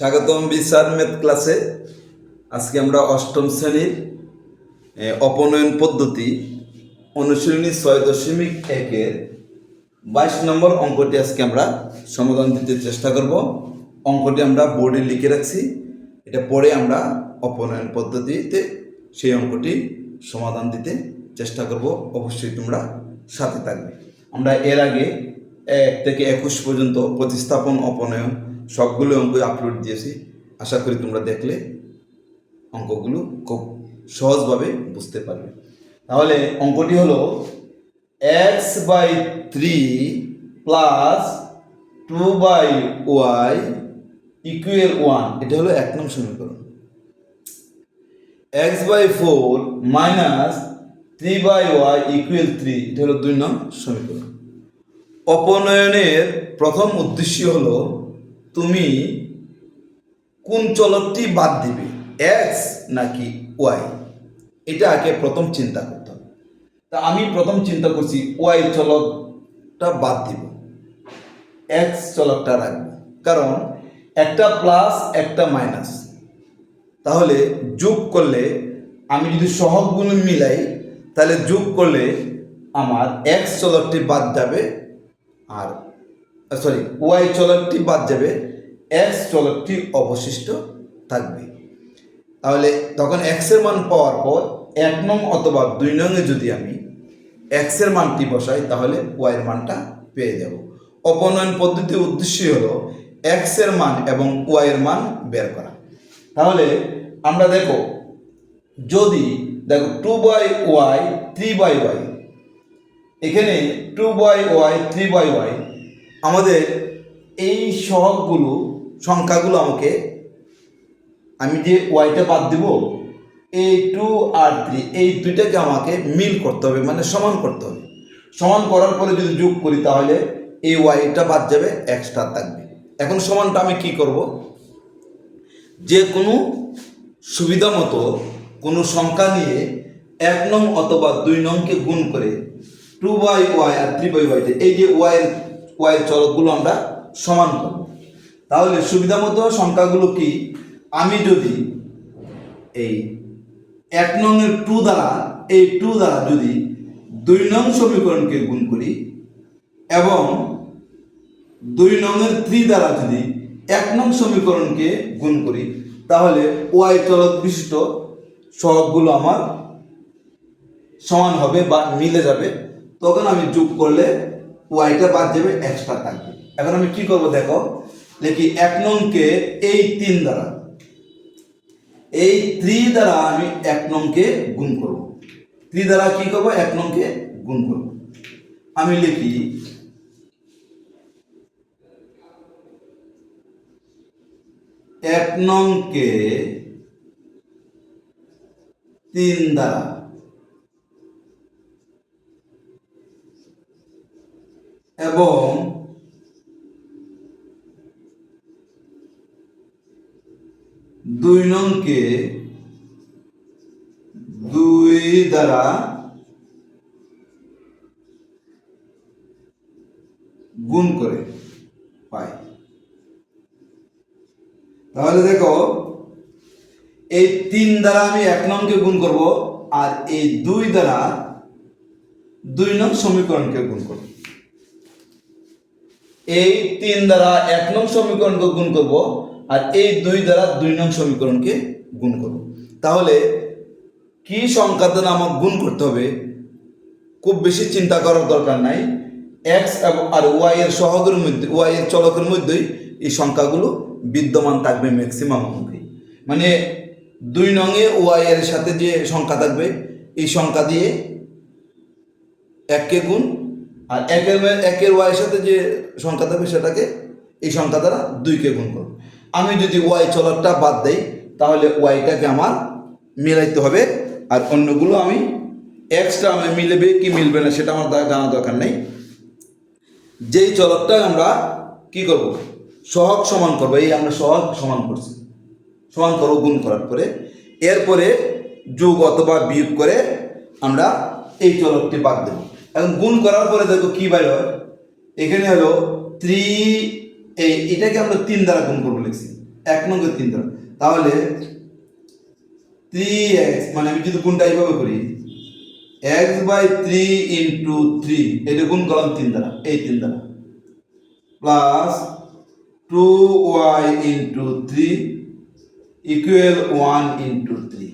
স্বাগতম বিচার ম্যাথ ক্লাসে। আজকে আমরা অষ্টম শ্রেণির অপনয়ন পদ্ধতি অনুশীলনী ছয় দশমিক একের বাইশ নম্বর অঙ্কটি আজকে আমরা সমাধান দিতে চেষ্টা করব। অঙ্কটি আমরা বোর্ডে লিখে রাখছি। এটা পরে আমরা অপনয়ন পদ্ধতিতে সেই অঙ্কটি সমাধান দিতে চেষ্টা করব। অবশ্যই তোমরা সাথে থাকবে। আমরা এর আগে এক থেকে একুশ পর্যন্ত প্রতিস্থাপন, অপনয়ন সবগুলো অঙ্ক আপলোড দিয়েছি। আশা করি তোমরা দেখলে অঙ্কগুলো খুব সহজভাবে বুঝতে পারবে। তাহলে অঙ্কটি হলো x by three plus two by y equal one এটা হলো এক নম্বর সমীকরণ। X by four minus three by y equal three এটা হলো দুই নং সমীকরণ। অপনয়নের প্রথম উদ্দেশ্য হলো তুমি কোন চলকটি বাদ দিবে, এক্স নাকি ওয়াই? এটা আগে প্রথম চিন্তা করতে হবে। তা আমি প্রথম চিন্তা করছি, ওয়াই চলকটা বাদ দিব, এক্স চলকটা রাখব। কারণ একটা প্লাস, একটা মাইনাস। তাহলে যোগ করলে আমি যদি সহগগুলো মিলাই, তাহলে যোগ করলে আমার এক্স চলকটি বাদ যাবে আর সরি ওয়াই চলকটি বাদ যাবে এক্স চলকটি অবশিষ্ট থাকবে। তাহলে তখন এক্সের মান পাওয়ার পর এক নং অথবা দুই নংয়ে যদি আমি এক্সের মানটি বসাই, তাহলে ওয়াইয়ের মানটা পেয়ে যাব। অপনয়ন পদ্ধতির উদ্দেশ্য হলো এক্সের মান এবং ওয়াইয়ের মান বের করা। তাহলে আমরা দেখো, যদি দেখো two by y three by y এখানে two by y three by y আমাদের এই সহগগুলো, সংখ্যাগুলো আমাকে আমি যে ওয়াইটা বাদ দিব এই টু আর থ্রি এই দুইটাকে আমাকে মিল করতে হবে মানে সমান করতে হবে। সমান করার পরে যদি যোগ করি তাহলে এই ওয়াইটা বাদ যাবে এক্সট্রা থাকবে। এখন সমানটা আমি কি করব? যে কোনো সুবিধা মতো কোনো সংখ্যা নিয়ে এক নং অথবা দুই নংকে গুণ করে টু বাই ওয়াই আর থ্রি বাই ওয়াইতে এই যে ওয়াইয়ের ওয়াইয়ের চলকগুলো আমরা সমান করব। তাহলে সুবিধা মতো সংখ্যাগুলো কি? আমি যদি এই এক নংয়ের টু দ্বারা, এই টু দ্বারা যদি দুই নং সমীকরণকে গুণ করি এবং দুই নংয়ের থ্রি দ্বারা যদি এক নং সমীকরণকে গুণ করি, তাহলে ওয়াই চলক বিশিষ্ট সহগগুলো আমার সমান হবে বা মিলে যাবে। তখন আমি যোগ করলে ওয়াইটা বাদ যাবে এক্সট্রা থাকবে। এখন আমি কি করব দেখো দেখি এক নংকে এই তিন দ্বারা। এই থ্রি দ্বারা আমি এক নংকে গুণ করব। থ্রি দ্বারা কি করব? এক নংকে গুণ করব। আমি লিখি, এক নংকে তিন দ্বারা এবং দুই নংকে দুই দ্বারা গুণ করে পাই। তাহলে দেখো, এই তিন দ্বারা আমি এক নংকে গুণ করব আর এই দুই দ্বারা দুই নং সমীকরণকে গুণ করব। এই তিন দ্বারা এক নং সমীকরণকে গুণ করব আর এই দুই দ্বারা দুই নং সমীকরণকে গুণ করব। তাহলে কি সংখ্যা দ্বারা আমাকে গুণ করতে হবে? খুব বেশি চিন্তা করার দরকার নাই। এক্স এবং আর ওয়াই এর সহগের মধ্যে ওয়াই এর চলকের মধ্যেই এই সংখ্যাগুলো বিদ্যমান থাকবে ম্যাক্সিমাম অঙ্কে। মানে দুই নঙে ওয়াই এর সাথে যে সংখ্যা থাকবে, এই সংখ্যা দিয়ে এককে গুণ আর একের একের ওয়াইয়ের সাথে যে সংখ্যা থাকবে সেটাকে এই সংখ্যা দ্বারা দুইকে গুণ করব। আমি যদি ওয়াই চলকটা বাদ দেই, তাহলে ওয়াইটাকে আমার মিলাইতে হবে। আর অন্যগুলো আমি এক্সট্রা আমি মিলবে কি মিলবে না সেটা আমার জানা দরকার নেই। যেই চলকটা আমরা কি করব? সহগ সমান করব। এই আমরা সহগ সমান করছি। সমান করব গুণ করার পরে। এরপরে যোগ অথবা বিয়োগ করে আমরা এই চলকটি বাদ দেব। এখন গুণ করার পরে দেখো কি বাইর হয়? এখানে হলো থ্রি এই এটাকে আমরা তিন দ্বারা গুণ করব লিখছি। এক নম্বর তিন দ্বারা। তাহলে থ্রি এক্স মানে আমি যদি গুণটা এইভাবে করি x by three into three এটা গুণ করলাম তিন দ্বারা, এই তিন দ্বারা। Plus two y into three equal one into three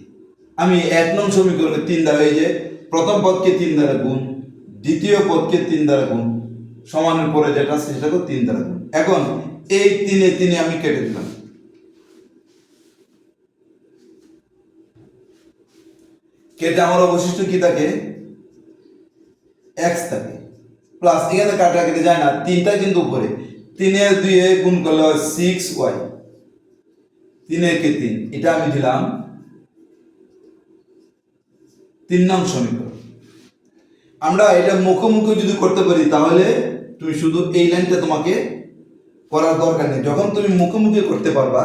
আমি এক নং সমীকরণে তিন দ্বারা, এই যে প্রথম পদকে তিন দ্বারা গুণ দ্বিতীয় পদকে তিন দ্বারা গুণ, সমানের পরে যেটা আছে সেটাকে তিন দ্বারা গুণ। এখন এই তিনে তিনে আমি কেটে দিলাম। কেটে আমার অবশিষ্ট কি থাকে? এক্স থাকে। প্লাস এখানে কাটা কেটে যায় না, তিনটা কিন্তু উপরে। তিনের দুয়ে গুণ করলে হয় সিক্স ওয়াই তিনের কে তিন? এটা আমি দিলাম তিন নং সমীকরণ। আমরা এটা মুখোমুখি যদি করতে পারি, তাহলে তুমি শুধু এই লাইনটা তোমাকে করার দরকার নেই। যখন তুমি মুখোমুখি করতে পারবা,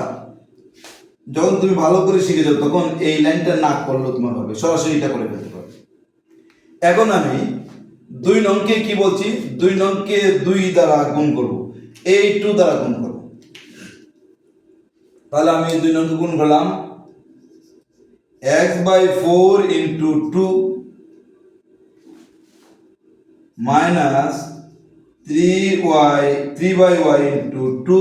যখন তুমি ভালো করে শিখে যাও, তখন এই লাইনটা না করলেও তোমার হবে, সরাসরি এটা করে ফেলতে পারবে। এখন আমি দুই নংকে কি বলছি? দুই নংকে দুই দ্বারা গুণ করব। এই টু দ্বারা গুণ করব। তাহলে আমি দুই নংকে গুণ করলাম। X by four into two minus three y three by y into two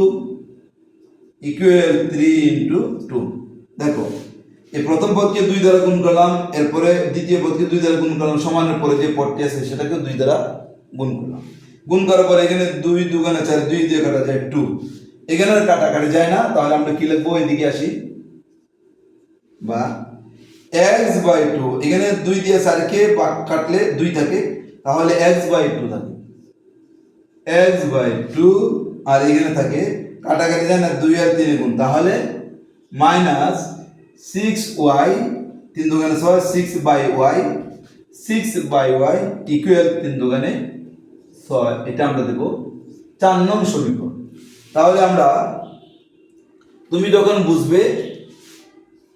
equal three into two দেখো, এই প্রথম পদকে দুই দ্বারা গুণ করলাম, এরপরে দ্বিতীয় পদকে দুই দ্বারা গুণ করলাম, সমানের পরে যে পদটি আছে সেটাকে দুই দ্বারা গুণ করলাম। গুণ করার পরে এখানে দুই দুগানে চার, দুই দিয়ে কাটা যায় টু এখানে আর কাটা কাটা যায় না, তাহলে আমরা কি লিখব? এদিকে আসি। বা এক্স বাই টু এখানে দুই দিয়ে চারকে বাক কাটলে দুই থাকে তাহলে এক্স বাই টু থাকে। এক্স বাই টু আর এখানে থাকে কাটাকাটি যায় না, দুই আর তিন গুণ। তাহলে মাইনাস সিক্স ওয়াই তিন দোকানে ছয় six by y six by y equal তিন দোকানে ছয়। এটা আমরা দেব চার নং সমীকরণ। তাহলে আমরা তুমি যখন বুঝবে,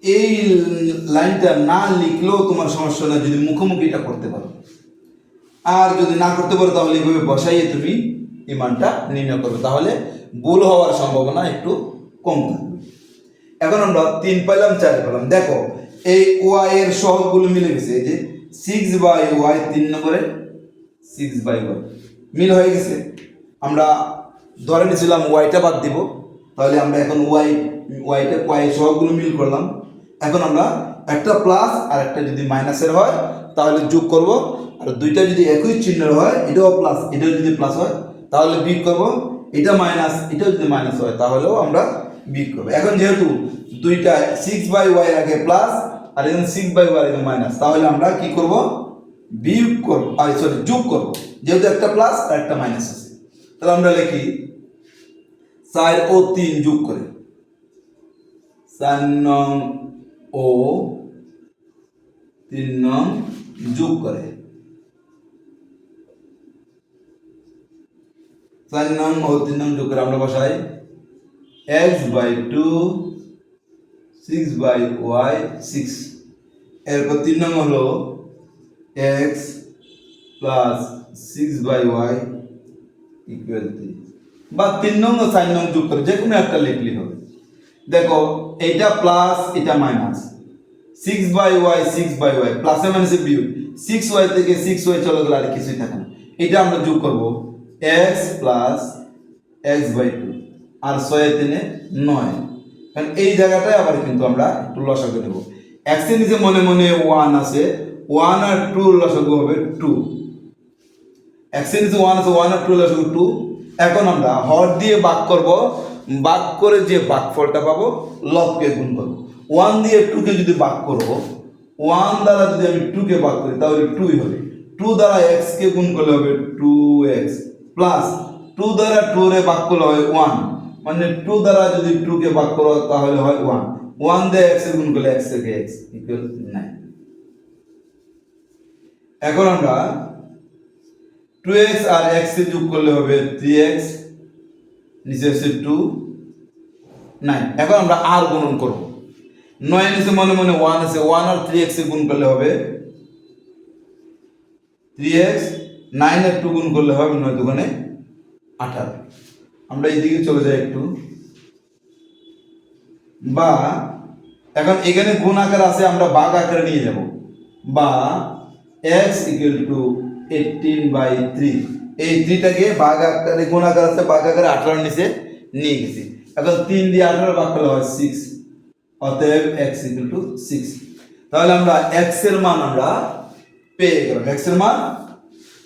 এই লাইনটা না লিখলেও তোমার সমস্যা না যদি মুখোমুখি এটা করতে পারো। আর যদি না করতে পারো তাহলে এইভাবে বসাইয়ে তুমি এই মানটা নির্ণয় করবে। তাহলে ভুল হওয়ার সম্ভাবনা একটু কম থাকবে। এখন আমরা তিন পেলাম চার পেলাম দেখো, এই ওয়াই এর সহগগুলো মিলে গেছে। এই যে সিক্স বাই ওয়াই তিন নম্বরে সিক্স বাই ওয়াই। মিল হয়ে গেছে। আমরা ধরে নিয়েছিলাম ওয়াইটা বাদ দিব। তাহলে আমরা এখন ওয়াই, ওয়াইটা, ওয়াই সহগগুলো মিল করলাম। এখন আমরা একটা প্লাস আর একটা যদি মাইনাসের হয়, তাহলে যোগ করব। আর দুইটা যদি একই চিহ্নের হয়, এটাও প্লাস এটাও যদি প্লাস হয়, তাহলে বিয়োগ করব। এটা মাইনাস এটাও যদি মাইনাস হয়, তাহলেও আমরা বিয়োগ করব। এখন যেহেতু দুইটা সিক্স বাই ওয়াই আগে প্লাস আর এখন সিক্স বাই ওয়াই আগে মাইনাস তাহলে আমরা কি করব? বিয়োগ করব আর সরি যোগ করব। যেহেতু একটা প্লাস আর একটা মাইনাস আছে। তাহলে আমরা লিখি, চার ও তিন যোগ করে। চার নং ও তিন নং যোগ করে। চার নং ও তিন নং যোগ করে আমরা বসাই। X by two six by y six এরপর তিন নং হলো x plus six by y equal three বা তিন নং ও চার নং যোগ করে যে কোনো একটা লিখলি হবে। দেখো এইটা প্লাস এটা minus six by y six by y প্লাসে মাইনাসে বিয়োগ। সিক্স ওয়াই থেকে সিক্স ওয়াই চলে গেলে আর কিছুই থাকে না। এটা আমরা যোগ করব x plus x by two আর ছয় তিনে নয়। কারণ এই জায়গাটায় আবার কিন্তু আমরা একটু লসাগু নেব এক্সের নিচে মনে মনে ওয়ান আছে ওয়ান আর টু লসাগু হবে টু এক্সের নিচে ওয়ান আছে ওয়ান আর টু লসাগু টু এখন আমরা হর দিয়ে বাক করব, বাক করে যে বাকফলটা পাবো, লবকে গুণ করব। ওয়ান দিয়ে টুকে যদি বাক করব ওয়ান দ্বারা যদি আমি টুকে বাক করি, তাহলে টুই হবে। টু দ্বারা এক্স কে গুণ করলে হবে টু এক্স প্লাস টু দ্বারা টু রে বাক করলে হয় ওয়ান মানে টু দ্বারা যদি টু কে বাক করো, তাহলে হয় ওয়ান ওয়ান দিয়ে এক্সের গুণ করলে এক্স থেকে এক্স ইকুয়াল নাইন এখন আমরা টু এক্স আর এক্স এ যোগ করলে হবে থ্রি এক্স নিচে আছে টু নাইন এখন আমরা আর গুণন করব। নয় নিচে মনে মনে ওয়ান আছে ওয়ান আর থ্রি এক্স এ গুণ করলে হবে। থ্রি এক্স নাইন আর টু গুণ করলে হবে নয় দুগুণে আঠারো। আমরা এইদিকে চলে যাই একটু। বা, এখন এখানে গুণ আকার আছে, আমরা বাঘ আকারে নিয়ে যাব। বা x equal two eighteen by three এই থ্রিটাকে বাঘ আকারে, গুণ আকার আছে, বাঘ আকারে আঠারো নিচে নিয়ে গেছি। এখন তিন দিয়ে আঠারো বাঘ করলে হয় সিক্স অতএব এক্স ইকুয়াল টু সিক্স তাহলে আমরা এক্সের মান আমরা পেয়ে গেলাম। এক্সের মান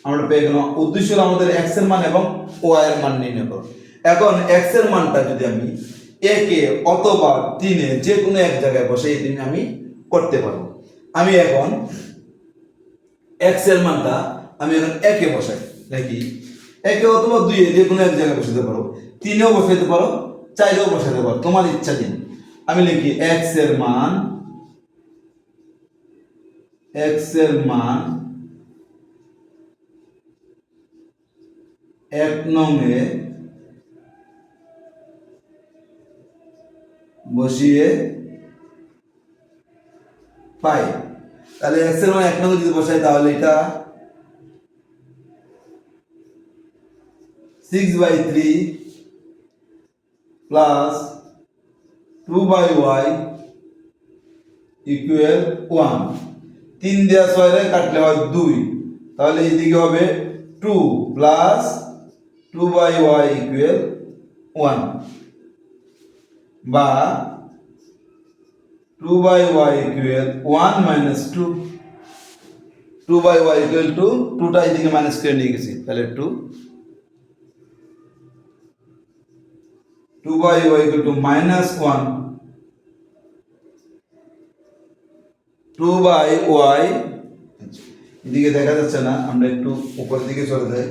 আমরা পেয়ে গেলাম। উদ্দেশ্য হলো আমাদের এক্সের মান এবং ওয়াই এর মান নির্ণয় করো। এখন এক্সের মানটা যদি আমি একে অথবা তিনে যে কোনো এক জায়গায় বসে এই দিনে আমি করতে পারব। আমি এখন এক্সের মানটা আমি এখন একে বসাই। দেখি একে অথবা দুইয়ে যে কোনো এক জায়গায় বসাতে পারো। তিনেও বসাতে পারো, চাইলেও বসাতে পারো। তোমার ইচ্ছা দিন আমি লিখি এক্সের মান এক্সের মান, এক নংয়ে বসিয়ে পাই। তাহলে এক্সের মান এক নং যদি বসাই, তাহলে এটা six by three plus two by y equal one তিন দেওয়া ছয় কাটলে হয় দুই। তাহলে এদিকে হবে two plus two by y equal one বা two by y equal one minus two two by y equal two টুটা এদিকে মাইনাস করে নিয়ে গেছি। তাহলে two two by y equal two minus one two by y এদিকে দেখা যাচ্ছে না আমরা একটু উপরের দিকে চলে যাই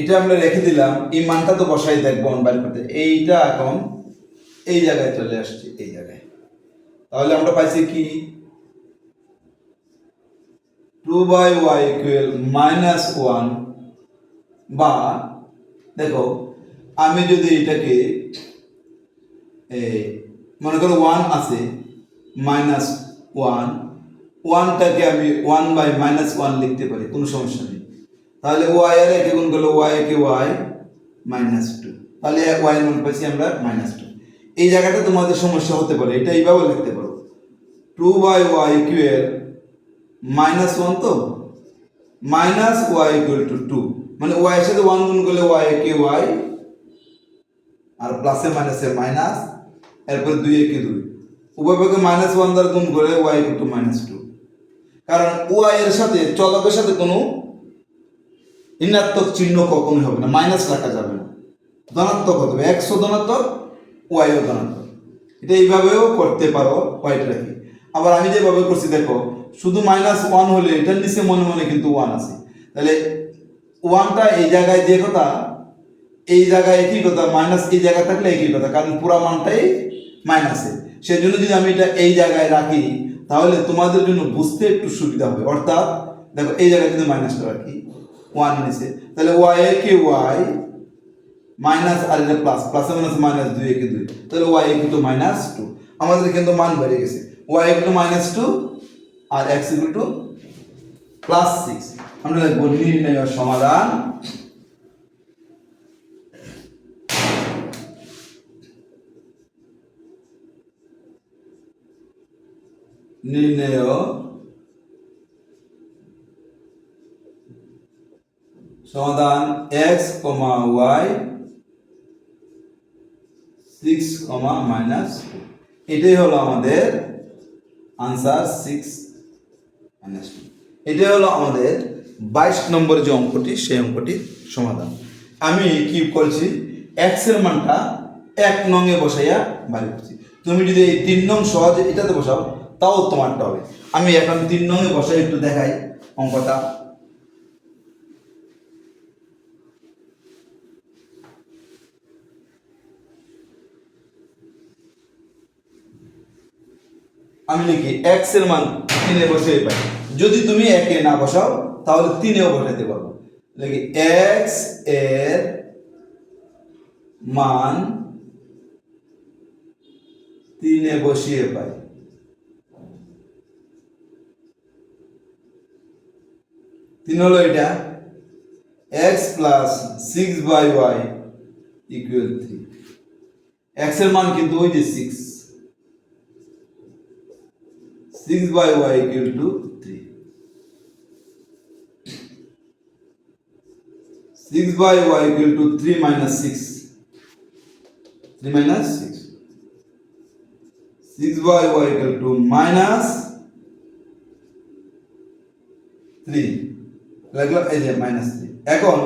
এটা আমরা রেখে দিলাম, এই মানটা তো বসাই দেখব বাইর করতে। এইটা এখন এই জায়গায় চলে আসছে, এই জায়গায়। তাহলে আমরা পাইছি কি? Two by y equal minus one বা, দেখো, আমি যদি এটাকে মনে করো ওয়ান আছে মাইনাস ওয়ান ওয়ানটাকে আমি ওয়ান বাই মাইনাস ওয়ান লিখতে পারি, কোনো সমস্যা নেই। তাহলে ওয়াই এর একে গুণ করলে ওয়াই একে ওয়াই মাইনাস টু তাহলে এক ওয়াই মান পাইছি আমরা মাইনাস টু এই জায়গাটা তোমাদের সমস্যা হতে পারে, এটা এইভাবে লিখতে পারো। Two by y equal minus one তো? Minus y equal two two মানে ওয়াই সাথে ওয়ান গুণ করলে ওয়াই একে ওয়াই আর প্লাসে মাইনাসে মাইনাস এরপর দুই একে দুই। উভয় পক্ষে মাইনাস ওয়ান দ্বারা গুণ করে ওয়াই টু মাইনাস টু কারণ ওয়াই এর সাথে, চলকের সাথে কোনো ঋণাত্মক চিহ্ন কখনোই হবে না মাইনাস রাখা যাবে না। ধনাত্মক হতে হবে। একশো ধনাত্মক, ওয়াইও ধনাত্মক। এটা এইভাবেও করতে পারো ওয়াইটা রাখি। আবার আমি যেভাবে করছি, দেখো, শুধু মাইনাস ওয়ান হলে এটার নিচে মনে মনে কিন্তু ওয়ান আছে। তাহলে ওয়ানটা এই জায়গায় যে কথা, এই জায়গায় একই কথা মাইনাস এই জায়গায় থাকলে একই কথা, কারণ পুরা মানটাই মাইনাসে সেজন্য যদি আমি এটা এই জায়গায় রাখি, তাহলে তোমাদের জন্য বুঝতে একটু সুবিধা হবে। অর্থাৎ, দেখো, এই জায়গায় যদি মাইনাসটা রাখি ওয়ান নিচে তাহলে ওয়াই একে ওয়াই মাইনাস আর এটা প্লাস প্লাস মাইনাস মাইনাস দুই একে দুই। তাহলে y equal two minus two আমাদের কিন্তু মান বেড়ে গেছে। Y equal two minus two আর x equal two plus six আমরা লিখব নির্ণয় সমাধান। নির্ণয় সমাধান এক্স কমা ওয়াই সিক্স কমা মাইনাস এটাই হলো আমাদের আনসার সিক্স মাইনাস এটাই হলো আমাদের বাইশ নম্বর যে অঙ্কটি, সেই অঙ্কটির সমাধান। আমি কি করছি? এক্সের মানটা এক নঙে বসাইয়া বাড়ি করছি। তুমি যদি এই তিন নং সহজে এটাতে বসাও, তাও তোমারটা হবে। আমি এখন তিন নঙে বসাই, একটু দেখাই অঙ্কটা। আমি লিখি এক্সের মান তিনে বসে পাই। যদি তুমি একে না বসাও, তাহলে তিনেও বসাতে পারব। লিখি এক্সের মান তিনে বসিয়ে পাই। তিন হলো এটা। X plus six by y equal three. এক্সের মান কিন্তু ওই যে six. Six by y equal two three six by y equal two three minus six three minus six six by y equal two minus three লাগল এই যে minus three এখন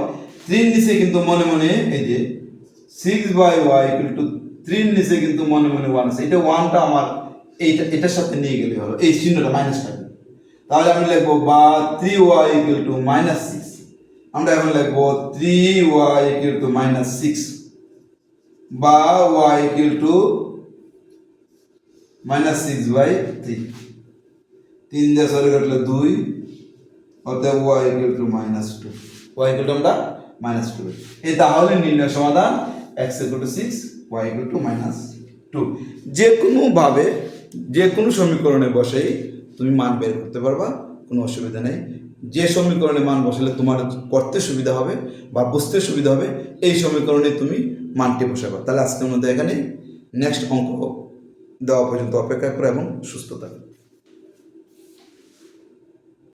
থ্রির নিচে কিন্তু মনে মনে এই যে six by y equal two থ্রির নিচে কিন্তু মনে মনে ওয়ান আছে। এটা ওয়ানটা আমার এইটা, এটার সাথে নিয়ে গেলে হলো, এই চিহ্নটা মাইনাস থাকবে। তাহলে আমি লিখব বা three y equal two minus six আমরা এখন লিখব three y equal two minus six বা y equal two minus six by three তিন দিয়ে সরে কাটলে দুই, অতএব y equal two minus two y equal two আমরা মাইনাস টু এই তাহলে নির্ণয় সমাধান x equal two six y equal two minus two যে কোনোভাবে যে কোনো সমীকরণে বসেই তুমি মান বের করতে পারবা, কোনো অসুবিধা নেই। যে সমীকরণে মান বসালে তোমার করতে সুবিধা হবে বা বুঝতে সুবিধা হবে, এই সমীকরণে তুমি মানটি বসাবা। তাহলে আজকের মধ্যে এখানে নেক্সট অঙ্ক দেওয়া পর্যন্ত অপেক্ষা করো এবং সুস্থ থাকো।